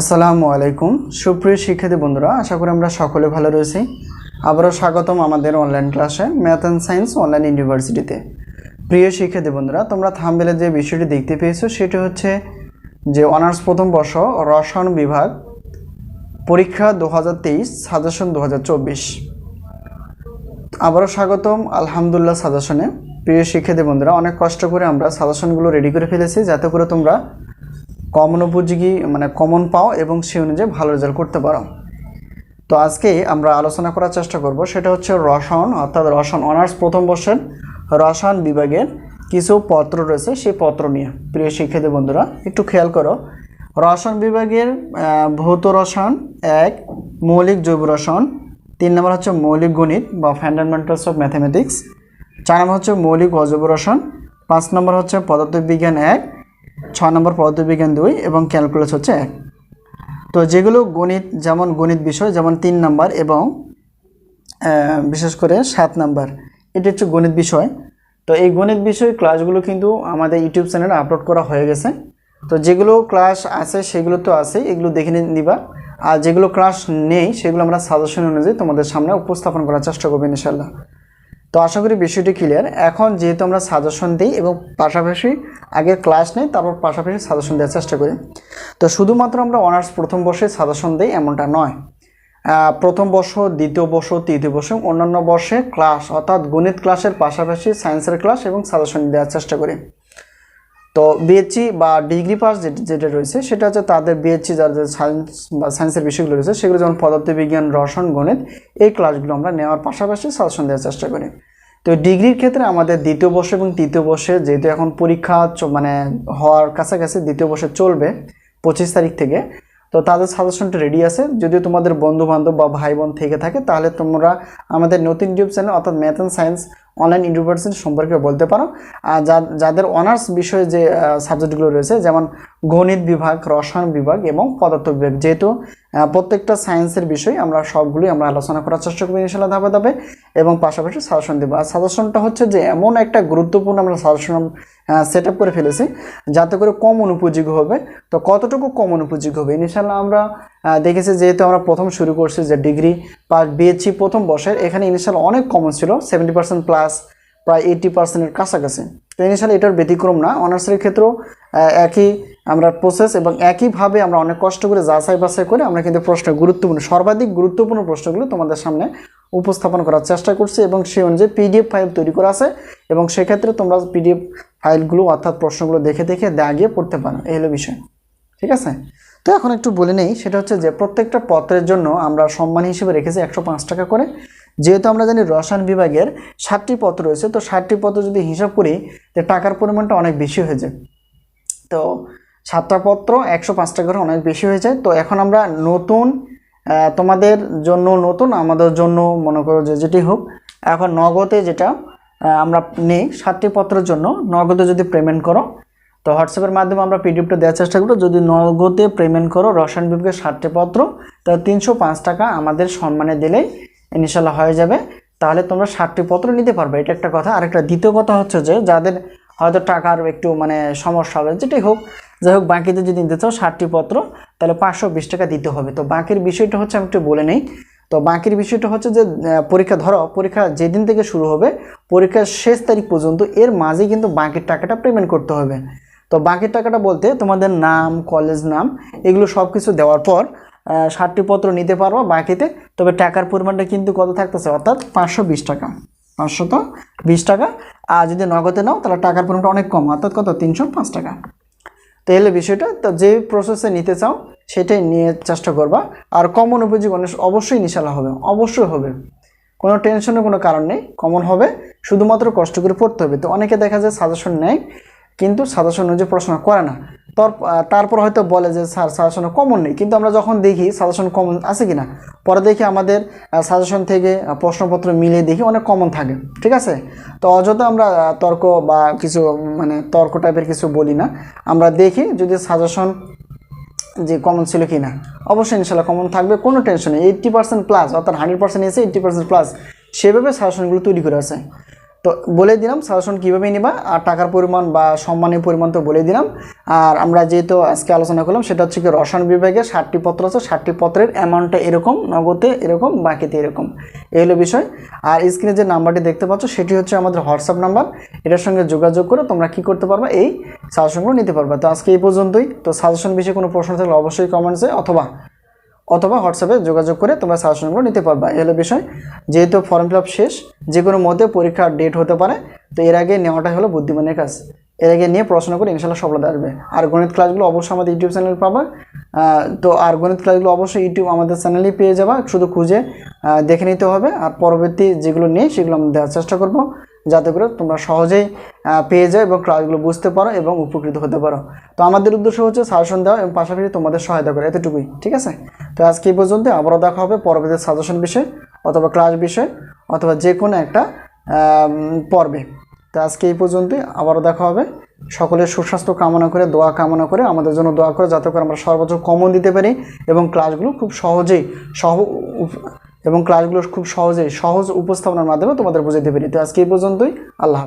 আসসালামু আলাইকুম। সুপ্রিয় শিক্ষার্থী বন্ধুরা, আশা করি আমরা সকলে ভালো রয়েছি। আবারও স্বাগতম আমাদের অনলাইন ক্লাসে ম্যাথ অ্যান্ড সায়েন্স অনলাইন ইউনিভার্সিটিতে প্রিয় শিক্ষার্থী বন্ধুরা, তোমরা থামবেলে যে বিষয়টি দেখতে পেয়েছ, সেটি হচ্ছে যে অনার্স প্রথম বর্ষ, রসায়ন বিভাগ, পরীক্ষা দু হাজার তেইশ সাজেশন দু হাজার চব্বিশ। আবারও স্বাগতম, আলহামদুলিল্লাহ সাজেশনে প্রিয় শিক্ষার্থী বন্ধুরা, অনেক কষ্ট করে আমরা সাজেশনগুলো রেডি করে ফেলেছি, যাতে করে তোমরা কমন উপযোগী মানে কমন পাও এবং সেই অনুযায়ী ভালো রেজাল্ট করতে পারো। তো আজকে আমরা আলোচনা করার চেষ্টা করব, সেটা হচ্ছে রসায়ন, অর্থাৎ রসায়ন অনার্স প্রথম বর্ষের রসায়ন বিভাগের কিছু পত্র রয়েছে সেই পত্র নিয়ে। প্রিয় শিক্ষার্থী বন্ধুরা, একটু খেয়াল করো। রসায়ন বিভাগের ভৌত রসায়ন এক, মৌলিক জৈব রসায়ন। তিন নম্বর হচ্ছে মৌলিক গণিত বা ফান্ডামেন্টালস অফ ম্যাথামেটিক্স চার নম্বর হচ্ছে মৌলিক অজৈব রসায়ন। পাঁচ নম্বর হচ্ছে পদার্থবিজ্ঞান এক ছয় নম্বর পদার্থবিজ্ঞান দুই এবং ক্যালকুলাস হচ্ছে এক। তো যেগুলো গণিত, যেমন গণিত বিষয়, যেমন তিন নাম্বার এবং বিশেষ করে সাত নাম্বার, এটা হচ্ছে গণিত বিষয়। তো এই গণিত বিষয় ক্লাসগুলো কিন্তু আমাদের ইউটিউব চ্যানেলে আপলোড করা হয়ে গেছে। তো যেগুলো ক্লাস আছে, সেগুলো তো আছে, এগুলো দেখে নিবা। আর যেগুলো ক্লাস নেই, সেগুলো আমরা সাজেশন অনুযায়ী তোমাদের সামনে উপস্থাপন করার চেষ্টা করব ইনশাল্লাহ তো আশা করি বিষয়টি ক্লিয়ার এখন যেহেতু আমরা সাজেশন দিই এবং পাশাপাশি আগে ক্লাস নেই, তারপর পাশাপাশি সাজেশন দেওয়ার চেষ্টা করি। তো শুধুমাত্র আমরা অনার্স প্রথম বর্ষে সাজেশন দিই এমনটা নয়। প্রথম বর্ষ, দ্বিতীয় বর্ষ, তৃতীয় বর্ষ অন্যান্য বর্ষে ক্লাস অর্থাৎ গণিত ক্লাসের পাশাপাশি সায়েন্সের ক্লাস এবং সাজেশন দেওয়ার চেষ্টা করি। তো বিএসসি বা ডিগ্রি পাস যেটা রয়েছে, সেটা হচ্ছে তাদের বিএসসি যাদের সায়েন্স বা সায়েন্সের বিষয়গুলো রয়েছে, সেগুলো যেমন পদার্থবিজ্ঞান, রসায়ন, গণিত, এই ক্লাসগুলো আমরা নেওয়ার পাশাপাশি সাজেশন দেওয়ার চেষ্টা করি। তো ডিগ্রির ক্ষেত্রে আমাদের দ্বিতীয় বর্ষ এবং তৃতীয় বর্ষে যেহেতু এখন পরীক্ষা মানে হওয়ার কাছাকাছি দ্বিতীয় বর্ষে চলবে পঁচিশ তারিখ থেকে, তো তাদের সাজেশনটা রেডি আছে। যদিও তোমাদের বন্ধু বান্ধব বা ভাই বোন থেকে থাকে, তাহলে তোমরা আমাদের নতুন ইউটিউব চ্যানেল অর্থাৎ math and science online university সম্পর্কে বলতে পারো। যাদের অনার্স বিষয়ে যে সাবজেক্টগুলো রয়েছে, যেমন গণিত বিভাগ, রসায়ন বিভাগ এবং পদার্থ বিভাগ, যেহেতু প্রত্যেকটা সায়েন্সের বিষয় আমরা সবগুলোই আমরা আলোচনা করার চেষ্টা করব ইনশাল্লাহ ধাপে ধাপে এবং পাশাপাশি সাজেশন দেবো। আর সাজেশনটা হচ্ছে যে, এমন একটা গুরুত্বপূর্ণ আমরা সাজেশন সেট করে ফেলেছি। যাতে করে কম উপযোগী হবে। তো কতটুকু কম উপযোগী হবে? ইনশাল্লাহ আমরা দেখেছি যেহেতু আমরা প্রথম শুরু করছি যে ডিগ্রি পাস, বিএসসি প্রথম বর্ষের, এখানে ইনিশিয়াল অনেক কমন ছিল সেভেন্টি পার্সেন্ট প্লাস প্রায় এইটি পার্সেন্টের কাছাকাছি। তো ইনিশিয়াল এটার ব্যতিক্রম না। অনার্সের ক্ষেত্রেও একই আমরা প্রসেস এবং একইভাবে আমরা অনেক কষ্ট করে যাচাই বাছাই করে আমরা কিন্তু প্রশ্ন গুরুত্বপূর্ণ, সর্বাধিক গুরুত্বপূর্ণ প্রশ্নগুলো তোমাদের সামনে উপস্থাপন করার চেষ্টা করছি এবং সেই অনুযায়ী পিডিএফ ফাইল তৈরি করা আছে এবং সেক্ষেত্রে তোমরা পিডিএফ ফাইলগুলো অর্থাৎ প্রশ্নগুলো দেখে দেখে দাগিয়ে পড়তে পারো। এই হলো বিষয়। ঠিক আছে? তো এখন একটু বলে নেই, সেটা হচ্ছে যে প্রত্যেকটা পত্রের জন্য আমরা সম্মান হিসেবে রেখেছি একশো পাঁচ টাকা করে। যেহেতু আমরা জানি রসায়ন বিভাগের ষাটটি পত্র রয়েছে, তো ষাটটি পত্র যদি হিসাব করি, যে টাকার পরিমাণটা অনেক বেশি হয়ে যায়। তো সাতটা পত্র একশো পাঁচ টাকা করে অনেক বেশি হয়ে যায়। তো এখন আমরা নতুন তোমাদের জন্য নতুন, আমাদের জন্য মনে করো যে যেটি হোক, এখন নগদে যেটা আমরা নেই, সাতটি পত্রের জন্য নগদে যদি পেমেন্ট করো, তো হোয়াটসঅ্যাপের মাধ্যমে আমরা পিডিএফটা দেওয়ার চেষ্টা করব। যদি নগদে পেমেন্ট করো রসায়ন বিভাগের সাতটি পত্র, তাহলে তিনশো পাঁচ টাকা আমাদের সম্মানে দিলেই ইনশাল্লাহ হয়ে যাবে। তাহলে তোমরা সাতটি পত্র নিতে পারবে। এটা একটা কথা। আরেকটা দ্বিতীয় কথা হচ্ছে যে, যাদের হয়তো টাকার একটু মানে সমস্যা হবে যেটাই হোক, যাই হোক বাকিতে যদি নিতে চাও ষাটটি পত্র তাহলে পাঁচশো বিশ টাকা দিতে হবে। তো বাকির বিষয়টা হচ্ছে আমি একটু বলে নেই। তো বাকির বিষয়টা হচ্ছে যে পরীক্ষা ধরো, পরীক্ষা যেদিন থেকে শুরু হবে পরীক্ষার শেষ তারিখ পর্যন্ত এর মাঝে কিন্তু বাকির টাকাটা পেমেন্ট করতে হবে। তো বাকির টাকাটা বলতে তোমাদের নাম কলেজ নাম, এগুলো সব কিছু দেওয়ার পর ষাটটি পত্র নিতে পারব বাকিতে। তবে টাকার পরিমাণটা কিন্তু কত থাকতেছে? অর্থাৎ পাঁচশো বিশ টাকা। পাঁচশো তো বিশ টাকা। আর যদি নগদে নাও, তাহলে টাকার পরিমাণটা অনেক কম। অর্থাৎ কত? তিনশো পাঁচ টাকা। তো এলে বিষয়টা, তো যে প্রসেসে নিতে চাও সেটাই নিয়ে চেষ্টা করবা। আর কমন উপযোগী অনেক- অবশ্যই নিশালা হবে, অবশ্যই হবে। কোনো টেনশনের কোনো কারণ নেই কমন হবে। শুধুমাত্র কষ্ট করে পড়তে হবে। তো অনেকে দেখা যায় সাজেশন নেয়, কিন্তু সাজেশন অনুযায়ী পড়াশোনা করে না। তার তারপর হয়তো বলে যে, স্যার সাজেশনে কমন নেই। কিন্তু আমরা যখন দেখি সাজেশন কমন আছে কি না পরে দেখি আমাদের সাজেশন থেকে প্রশ্নপত্র মিলিয়ে দেখি অনেক কমন থাকে। ঠিক আছে? তো অযথা আমরা তর্ক বা কিছু মানে তর্ক টাইপের কিছু বলি না। আমরা দেখি যদি সাজেশন যে কমন ছিল কি না অবশ্যই ইনশাল্লাহ কমন থাকবে, কোনো টেনশন নেই। এইট্টি পার্সেন্ট প্লাস অর্থাৎ হান্ড্রেড পার্সেন্ট এসে এইট্টি পার্সেন্ট প্লাস সেভাবে সাজেশনগুলো তৈরি করে আছে। তো বলে দিলাম সাজেশন কীভাবে নিবা, আর টাকার পরিমাণ বা সম্মানের পরিমাণ তো বলে দিলাম। আর আমরা যেহেতু আজকে আলোচনা করলাম, সেটা হচ্ছে কি রসায়ন বিভাগে ষাটটি পত্র আছে, ষাটটি পত্রের অ্যামাউন্টটা এরকম, নগদে এরকম, বাকিতে এরকম। এই হলো বিষয়। আর স্ক্রিনে যে নাম্বারটি দেখতে পাচ্ছ, সেটি হচ্ছে আমাদের হোয়াটসঅ্যাপ নাম্বার এটার সঙ্গে যোগাযোগ করে তোমরা কি করতে পারবে, এই সাজেশনগুলো নিতে পারবে। তো আজকে এই পর্যন্তই। তো সাজেশন বিষয়ে কোনো প্রশ্ন থাকলে অবশ্যই কমেন্টসে অথবা অথবা হোয়াটসঅ্যাপে যোগাযোগ করে তোমরা সাজেশনগুলো নিতে পারবা। এই হলো বিষয়, যেহেতু ফর্ম ফিল শেষ যে কোনো মধ্যে পরীক্ষার ডেট হতে পারে, তো এর আগে নেওয়াটাই হলো বুদ্ধিমানের কাজ। এর আগে নিয়ে পড়াশোনা করে ইনশাল্লাহ সফলতা আসবে। আর গণিত ক্লাসগুলো অবশ্যই আমাদের ইউটিউব চ্যানেল পাবা। তো আর গণিত ক্লাসগুলো অবশ্যই ইউটিউব আমাদের চ্যানেলেই পেয়ে যাবা। শুধু খুঁজে দেখে নিতে হবে। আর পরবর্তী যেগুলো নেই, সেগুলো আমরা দেওয়ার চেষ্টা করব। যাতে করে তোমরা সহজেই পেয়ে যাও এবং ক্লাসগুলো বুঝতে পারো এবং উপকৃত হতে পারো। তো আমাদের উদ্দেশ্য হচ্ছে সাজেশন দেওয়া এবং পাশাপাশি তোমাদের সহায়তা করা। এতটুকুই, ঠিক আছে? তো আজকে এই পর্যন্ত, আবারও দেখা হবে পরবর্তী সাজেশন বিষয়ে অথবা ক্লাস বিষয়ে অথবা যে কোনো একটা পর্বে। তো আজকে এই পর্যন্তই আবারও দেখা হবে। সকলের সুস্বাস্থ্য কামনা করে, দোয়া কামনা করে, আমাদের জন্য দোয়া করে, যাতে করে আমরা সর্বোচ্চ কমন দিতে পারি এবং ক্লাসগুলো খুব সহজেই সহ এবং ক্লাসগুলো খুব সহজেই সহজ উপস্থাপনার মাধ্যমে তোমাদের বুঝাইতে পারি। তো আজকে এই পর্যন্তই, আল্লাহ।